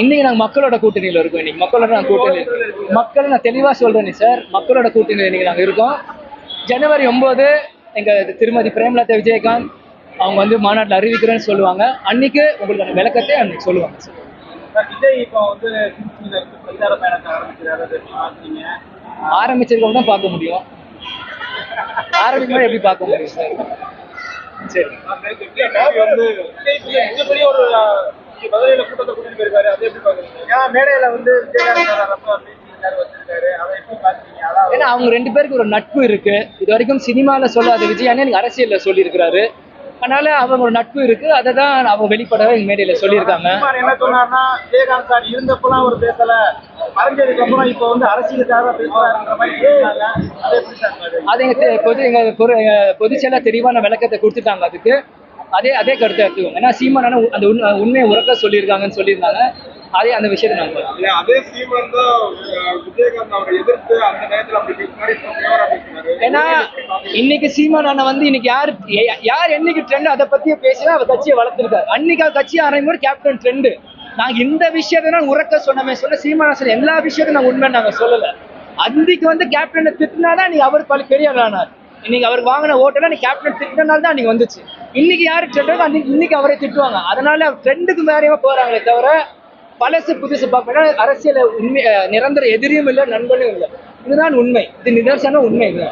இன்னைக்கு நாங்க மக்களோட கூட்டணியில இருக்கோம் இன்னைக்கு. மக்களோட நாங்க கூட்டணி மக்கள் நான் தெளிவா சொல்றேன் சார். மக்களோட கூட்டணியில இன்னைக்கு நாங்க இருக்கோம். ஜனவரி ஒன்பது எங்க திருமதி பிரேமலதா விஜயகாந்த் அவங்க வந்து மாநாட்டில் அறிவிக்கிறேன்னு சொல்லுவாங்க. அன்னைக்கு உங்களுக்கான விளக்கத்தை அன்னைக்கு சொல்லுவாங்க சார். விஜய் இப்போ வந்து பிரச்சார பயணத்தை தான் பார்க்க முடியும். ஆரம்பிக்கும் எப்படி பார்க்க முடியும் சார்? சரி. வந்து மிகப்பெரிய ஒரு மதுரையில கூட்டத்தை கூட்டிட்டு போயிருக்காரு அதை எப்படி பாக்குறீங்க ஏன்னா மேடையில வந்து ஏன்னா அவங்க ரெண்டு பேருக்கு ஒரு நட்பு இருக்கு. இது வரைக்கும் சினிமால சொல்லாத விஜய் அண்ணன் எனக்கு அரசியல்ல சொல்லியிருக்கிறாரு. அதனால அவங்க ஒரு நட்பு இருக்கு. அதை தான் அவங்க வெளிப்படவே எங்க மேடையில சொல்லியிருக்காங்க. என்ன சொன்னார்னா விஜயகாந்த் சார் இருந்தப்பெல்லாம் அவர் பேசல. மறைஞ்சதுக்கு அப்புறம் இப்போ வந்து அரசியலுக்காக பேசுறாருன்ற மாதிரி அதை எங்க பொது எங்க தெளிவான விளக்கத்தை கொடுத்துட்டாங்க அதுக்கு. அதே அதே கருத்தை எடுத்துக்கோங்க. ஏன்னா சீமான் அண்ணன் அந்த உண்மை- உண்மையை உறக்க சொல்லியிருக்காங்கன்னு சொல்லியிருந்தாங்க. அதே அந்த விஷயத்தை இல்ல அதே சீமான் தான் விஜயகாந்த் அவரை எதிர்த்து அந்த நேரத்துல அப்படி பேசினாரு ஏன்னா இன்னைக்கு சீமான் அண்ணன் வந்து இன்னைக்கு யார் யார் என்னைக்கு ட்ரெண்ட் அதை பத்தியே பேசினா அவர் கட்சியை வளர்த்துருக்காரு. அன்னைக்கு அவர் கட்சி ஆரம்பிக்கும் கேப்டன் ட்ரெண்டு நாங்க இந்த விஷயத்தை தான் உறக்க சொன்னமே சொன்ன சீமான் சார் எல்லா விஷயத்தையும் நாங்க உண்மை நாங்க சொல்லல. அன்னைக்கு வந்து கேப்டனை திட்டினாதான் நீ அவர் பல பெரிய ஆனார். இன்னைக்கு அவருக்கு வாங்கின ஓட்டெல்லாம் நீ கேப்டன் திட்டினால தான் அன்னைக்கு வந்துச்சு. இன்னைக்கு யாரு ட்ரெண்ட் அன்னைக்கு இன்னைக்கு அவரை திட்டுவாங்க. அதனால அவர் ட்ரெண்டுக்கு மேலேயே போறாங்களே தவிர பழசு புதுசு பார்ப்பேன் அரசியல உண்மை நிரந்தர எதிரியும் இல்லை நண்பனும் இல்லை. இதுதான் உண்மை. இது நிதர்சன உண்மை. இல்லை